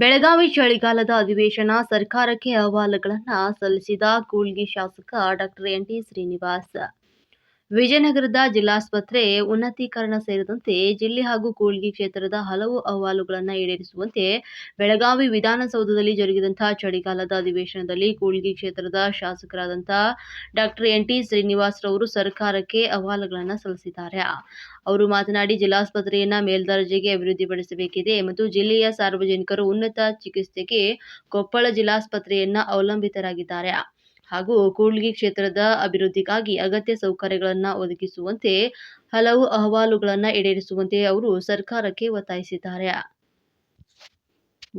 ಬೆಳಗಾವಿ ಚಳಿಗಾಲದ ಅಧಿವೇಶನ ಸರ್ಕಾರಕ್ಕೆ ಅಹವಾಲುಗಳನ್ನು ಸಲ್ಲಿಸಿದ ಕೂಳ್ಗಿ ಶಾಸಕ ಡಾಕ್ಟರ್ ಎನ್ ಟಿ ಶ್ರೀನಿವಾಸ್. ವಿಜಯನಗರದ ಜಿಲ್ಲಾಸ್ಪತ್ರೆ ಉನ್ನತೀಕರಣ ಸೇರಿದಂತೆ ಜಿಲ್ಲೆ ಹಾಗೂ ಕೂಳ್ಗಿ ಕ್ಷೇತ್ರದ ಹಲವು ಅಹವಾಲುಗಳನ್ನು ಈಡೇರಿಸುವಂತೆ ಬೆಳಗಾವಿ ವಿಧಾನಸೌಧದಲ್ಲಿ ಜರುಗಿದಂತಹ ಚಳಿಗಾಲದ ಅಧಿವೇಶನದಲ್ಲಿ ಕೂಳ್ಗಿ ಕ್ಷೇತ್ರದ ಶಾಸಕರಾದಂಥ ಡಾಕ್ಟರ್ ಎನ್ ಟಿ ಶ್ರೀನಿವಾಸ್ ರವರು ಸರ್ಕಾರಕ್ಕೆ ಅಹವಾಲುಗಳನ್ನು ಸಲ್ಲಿಸಿದ್ದಾರೆ. ಅವರು ಮಾತನಾಡಿ, ಜಿಲ್ಲಾಸ್ಪತ್ರೆಯನ್ನ ಮೇಲ್ದರ್ಜೆಗೆ ಅಭಿವೃದ್ಧಿಪಡಿಸಬೇಕಿದೆ ಮತ್ತು ಜಿಲ್ಲೆಯ ಸಾರ್ವಜನಿಕರು ಉನ್ನತ ಚಿಕಿತ್ಸೆಗೆ ಕೊಪ್ಪಳ ಜಿಲ್ಲಾಸ್ಪತ್ರೆಯನ್ನ ಅವಲಂಬಿತರಾಗಿದ್ದಾರೆ. ಹಾಗೂ ಕೂಡ್ಲಿಗಿ ಕ್ಷೇತ್ರದ ಅಭಿವೃದ್ಧಿಗಾಗಿ ಅಗತ್ಯ ಸೌಕರ್ಯಗಳನ್ನು ಒದಗಿಸುವಂತೆ ಹಲವು ಅಹವಾಲುಗಳನ್ನು ಈಡೇರಿಸುವಂತೆ ಅವರು ಸರ್ಕಾರಕ್ಕೆ ಒತ್ತಾಯಿಸಿದ್ದಾರೆ.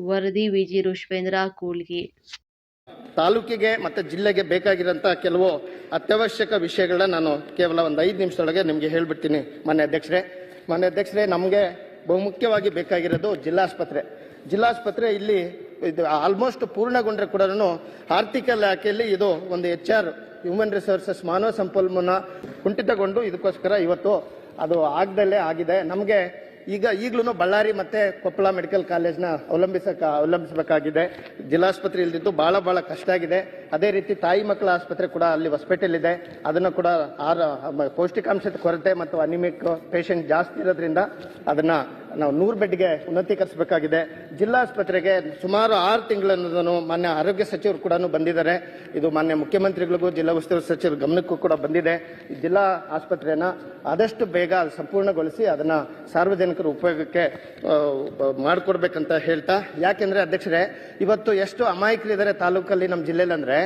ವರದಿ ವಿಜಿ ರುಷ್ವೇಂದ್ರ ಕೂಳ್ಗಿ ತಾಲೂಕಿಗೆ ಮತ್ತು ಜಿಲ್ಲೆಗೆ ಬೇಕಾಗಿರೋಂಥ ಕೆಲವು ಅತ್ಯವಶ್ಯಕ ವಿಷಯಗಳನ್ನ ನಾನು ಕೇವಲ ಒಂದು ಐದು ನಿಮಿಷದೊಳಗೆ ನಿಮಗೆ ಹೇಳ್ಬಿಡ್ತೀನಿ ಮಾನ್ಯ ಅಧ್ಯಕ್ಷರೇ. ಮಾನ್ಯ ಅಧ್ಯಕ್ಷರೇ, ನಮಗೆ ಬಹುಮುಖ್ಯವಾಗಿ ಬೇಕಾಗಿರೋದು ಜಿಲ್ಲಾಸ್ಪತ್ರೆ. ಜಿಲ್ಲಾಸ್ಪತ್ರೆ ಇಲ್ಲಿ ಆಲ್ಮೋಸ್ಟ್ ಪೂರ್ಣಗೊಂಡ್ರೆ ಕೂಡ ಆರ್ಥಿಕ ಇಲಾಖೆಯಲ್ಲಿ ಇದು ಒಂದು ಎಚ್ ಆರ್ ಹ್ಯೂಮನ್ ರಿಸೋರ್ಸಸ್ ಮಾನವ ಸಂಪನ್ಮೂಲ ಕುಂಠಿತಗೊಂಡು ಇದಕ್ಕೋಸ್ಕರ ಇವತ್ತು ಅದು ಆಗದಲ್ಲೇ ಆಗಿದೆ. ನಮಗೆ ಈಗ ಈಗಲೂ ಬಳ್ಳಾರಿ ಮತ್ತೆ ಕೊಪ್ಪಳ ಮೆಡಿಕಲ್ ಕಾಲೇಜ್ನ ಅವಲಂಬಿಸಕ, ಅವಲಂಬಿಸಬೇಕಾಗಿದೆ. ಜಿಲ್ಲಾಸ್ಪತ್ರೆ ಇಲ್ದಿದ್ದು ಬಹಳ ಬಹಳ ಕಷ್ಟ ಆಗಿದೆ. ಅದೇ ರೀತಿ ತಾಯಿ ಮಕ್ಕಳ ಆಸ್ಪತ್ರೆ ಕೂಡ ಅಲ್ಲಿ ಹೊಸಪೇಟೆಯಲ್ಲಿದೆ ಅದನ್ನು ಕೂಡ ಆರ, ಪೌಷ್ಟಿಕಾಂಶದ ಕೊರತೆ ಮತ್ತು ಅನಿಮಿಕ್ ಪೇಷಂಟ್ ಜಾಸ್ತಿ ಇರೋದ್ರಿಂದ ಅದನ್ನು ನಾವು ನೂರು ಬೆಡ್ಗೆ ಉನ್ನತೀಕರಿಸಬೇಕಾಗಿದೆ. ಜಿಲ್ಲಾಸ್ಪತ್ರೆಗೆ ಸುಮಾರು ಆರು ತಿಂಗಳನ್ನು ಮಾನ್ಯ ಆರೋಗ್ಯ ಸಚಿವರು ಕೂಡ ಬಂದಿದ್ದಾರೆ. ಇದು ಮಾನ್ಯ ಮುಖ್ಯಮಂತ್ರಿಗಳಿಗೂ ಜಿಲ್ಲಾ ಉಸ್ತುವಾರಿ ಸಚಿವರ ಗಮನಕ್ಕೂ ಕೂಡ ಬಂದಿದೆ. ಜಿಲ್ಲಾ ಆಸ್ಪತ್ರೆಯನ್ನು ಆದಷ್ಟು ಬೇಗ ಸಂಪೂರ್ಣಗೊಳಿಸಿ ಅದನ್ನು ಸಾರ್ವಜನಿಕರ ಉಪಯೋಗಕ್ಕೆ ಮಾಡಿಕೊಡ್ಬೇಕಂತ ಹೇಳ್ತಾ, ಯಾಕೆಂದರೆ ಅಧ್ಯಕ್ಷರೇ, ಇವತ್ತು ಎಷ್ಟು ಅಮಾಯಕರಿದ್ದಾರೆ ತಾಲೂಕಲ್ಲಿ ನಮ್ಮ ಜಿಲ್ಲೆಯಲ್ಲಿ ಅಂದ್ರೆ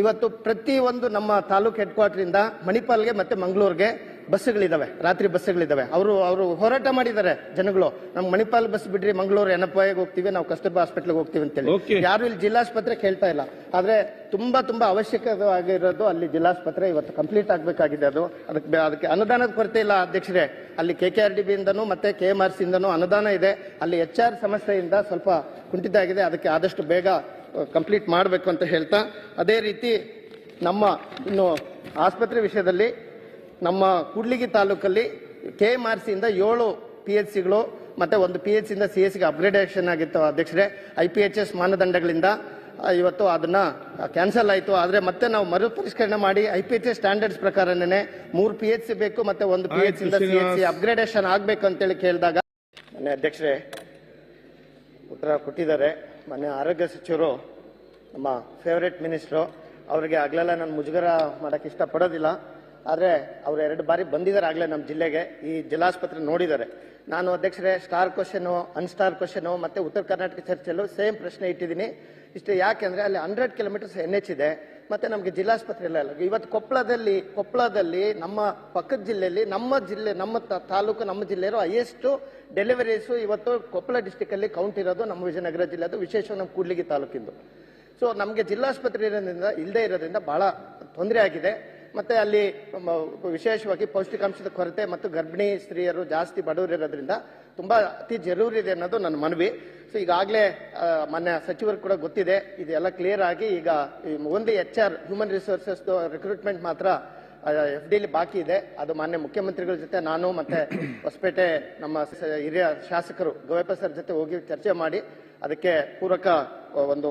ಇವತ್ತು ಪ್ರತಿ ಒಂದು ನಮ್ಮ ತಾಲೂಕು ಹೆಡ್ ಕ್ವಾರ್ಟರಿಂದ ಮಣಿಪಾಲ್ಗೆ ಮತ್ತೆ ಮಂಗಳೂರಿಗೆ ಬಸ್ಗಳಿದಾವೆ ರಾತ್ರಿ ಬಸ್ಗಳಿದಾವೆ ಅವರು ಅವರು ಹೋರಾಟ ಮಾಡಿದ್ದಾರೆ ಜನಗಳು. ನಮ್ಮ ಮಣಿಪಾಲ್ ಬಸ್ ಬಿಡ್ರಿ ಮಂಗಳೂರು ಎನಪಾಯಿಗೆ ಹೋಗ್ತೀವಿ ನಾವು ಕಸ್ತೂರ್ಬಾ ಹಾಸ್ಪಿಟ್ಲ್ಗೆ ಹೋಗ್ತೀವಿ ಅಂತೇಳಿ. ಯಾರು ಇಲ್ಲಿ ಜಿಲ್ಲಾಸ್ಪತ್ರೆ ಕೇಳ್ತಾ ಇಲ್ಲ. ಆದ್ರೆ ತುಂಬಾ ತುಂಬಾ ಅವಶ್ಯಕವಾಗಿರೋದು ಅಲ್ಲಿ ಜಿಲ್ಲಾಸ್ಪತ್ರೆ ಇವತ್ತು ಕಂಪ್ಲೀಟ್ ಆಗಬೇಕಾಗಿದೆ ಅದು. ಅದಕ್ಕೆ ಅದಕ್ಕೆ ಅನುದಾನದ ಕೊರತೆ ಇಲ್ಲ ಅಧ್ಯಕ್ಷರೇ. ಅಲ್ಲಿ ಕೆ ಕೆ ಆರ್ ಡಿ ಬಿಯಿಂದನೂ ಮತ್ತೆ ಕೆ ಎಂ ಆರ್ ಸಿಯಿಂದನೂ ಅನುದಾನ ಇದೆ. ಅಲ್ಲಿ ಎಚ್ ಆರ್ ಸಮಸ್ಯೆಯಿಂದ ಸ್ವಲ್ಪ ಕುಂಠಿತ ಆಗಿದೆ. ಅದಕ್ಕೆ ಆದಷ್ಟು ಬೇಗ ಕಂಪ್ಲೀಟ್ ಮಾಡಬೇಕು ಅಂತ ಹೇಳ್ತಾ ಅದೇ ರೀತಿ ನಮ್ಮ ಇನ್ನು ಆಸ್ಪತ್ರೆ ವಿಷಯದಲ್ಲಿ ನಮ್ಮ ಕೂಡ್ಲಿಗಿ ತಾಲೂಕಲ್ಲಿ ಕೆ ಎಂ ಆರ್ ಸಿಯಿಂದ ಏಳು ಪಿ ಎಚ್ ಸಿಗಳು ಮತ್ತು ಒಂದು ಪಿ ಎಚ್ ಸಿಯಿಂದ ಸಿ ಎಸ್ ಸಿಗೆ ಅಪ್ಗ್ರೇಡೇಷನ್ ಆಗಿತ್ತು ಅಧ್ಯಕ್ಷರೇ. ಐ ಪಿ ಎಚ್ ಎಸ್ ಮಾನದಂಡಗಳಿಂದ ಇವತ್ತು ಅದನ್ನು ಕ್ಯಾನ್ಸಲ್ ಆಯಿತು. ಆದರೆ ಮತ್ತೆ ನಾವು ಮರು ಪರಿಷ್ಕರಣೆ ಮಾಡಿ I P H S standards ಪ್ರಕಾರನೇ ಮೂರು ಪಿ ಎಚ್ ಸಿ ಬೇಕು ಮತ್ತು ಒಂದು ಪಿ ಎಚ್ ಇಂದ ಸಿ ಎಚ್ ಸಿ ಅಪ್ಗ್ರೇಡೇಷನ್ ಆಗಬೇಕು ಅಂತೇಳಿ ಕೇಳಿದಾಗ ಮನೆ ಅಧ್ಯಕ್ಷರೇ ಉತ್ತರ ಕೊಟ್ಟಿದ್ದಾರೆ. ಮನೆ ಆರೋಗ್ಯ ಸಚಿವರು ನಮ್ಮ ಫೇವ್ರೇಟ್ ಮಿನಿಸ್ಟ್ರು ಅವರಿಗೆ ಆಗ್ಲೆಲ್ಲ ನಾನು ಮುಜುಗರ ಮಾಡಕ್ಕೆ ಇಷ್ಟಪಡೋದಿಲ್ಲ. ಆದರೆ ಅವರು ಎರಡು ಬಾರಿ ಬಂದಿದ್ದಾರೆ ಆಗಲೇ ನಮ್ಮ ಜಿಲ್ಲೆಗೆ ಈ ಜಿಲ್ಲಾಸ್ಪತ್ರೆ ನೋಡಿದ್ದಾರೆ. ನಾನು ಅಧ್ಯಕ್ಷರೇ ಸ್ಟಾರ್ ಕ್ವಶನು ಅನ್ಸ್ಟಾರ್ ಕ್ವಶನು ಮತ್ತು ಉತ್ತರ ಕರ್ನಾಟಕ ಚರ್ಚೆಲ್ಲೂ ಸೇಮ್ ಪ್ರಶ್ನೆ ಇಟ್ಟಿದ್ದೀನಿ. ಇಷ್ಟು ಯಾಕೆಂದ್ರೆ ಅಲ್ಲಿ ಹಂಡ್ರೆಡ್ ಕಿಲೋಮೀಟರ್ಸ್ ಎನ್ ಎಚ್ ಇದೆ, ಮತ್ತು ನಮಗೆ ಜಿಲ್ಲಾಸ್ಪತ್ರೆ ಇಲ್ಲ. ಇವತ್ತು ಕೊಪ್ಪಳದಲ್ಲಿ ಕೊಪ್ಪಳದಲ್ಲಿ ನಮ್ಮ ಪಕ್ಕದ ಜಿಲ್ಲೆಯಲ್ಲಿ, ನಮ್ಮ ಜಿಲ್ಲೆ, ನಮ್ಮ ತಾಲೂಕು, ನಮ್ಮ ಜಿಲ್ಲೆಯರು ಹೈಯೆಸ್ಟು ಡೆಲಿವರೀಸು ಇವತ್ತು ಕೊಪ್ಪಳ ಡಿಸ್ಟಿಕಲ್ಲಿ ಕೌಂಟ್ ಇರೋದು ನಮ್ಮ ವಿಜಯನಗರ ಜಿಲ್ಲೆದು ವಿಶೇಷ ನಮ್ಮ ಕೂಡ್ಲಿಗಿ ತಾಲೂಕಿಂದು. ಸೊ ನಮಗೆ ಜಿಲ್ಲಾಸ್ಪತ್ರೆ ಇರೋದ್ರಿಂದ ಇಲ್ಲದೆ ಇರೋದ್ರಿಂದ ಭಾಳ ತೊಂದರೆ ಆಗಿದೆ. ಮತ್ತೆ ಅಲ್ಲಿ ವಿಶೇಷವಾಗಿ ಪೌಷ್ಟಿಕಾಂಶದ ಕೊರತೆ ಮತ್ತು ಗರ್ಭಿಣಿ ಸ್ತ್ರೀಯರು ಜಾಸ್ತಿ ಬಡವರಿರೋದ್ರಿಂದ ತುಂಬಾ ಅತಿ ಜರೂರಿ ಇದೆ ಅನ್ನೋದು ನನ್ನ ಮನವಿ. ಸೊ ಈಗಾಗಲೇ ಮಾನ್ಯ ಸಚಿವರು ಕೂಡ ಗೊತ್ತಿದೆ, ಇದೆಲ್ಲ ಕ್ಲಿಯರ್ ಆಗಿ ಈಗ ಒಂದು H R human resources recruitment ಮಾತ್ರ ಎಫ್ ಡಿಲಿ ಬಾಕಿ ಇದೆ. ಅದು ಮಾನ್ಯ ಮುಖ್ಯಮಂತ್ರಿಗಳ ಜೊತೆ ನಾನು ಮತ್ತೆ ಹೊಸಪೇಟೆ ನಮ್ಮ ಹಿರಿಯ ಶಾಸಕರು ಗವೇಪ ಸರ್ ಜೊತೆ ಹೋಗಿ ಚರ್ಚೆ ಮಾಡಿ, ಅದಕ್ಕೆ ಪೂರಕ ಒಂದು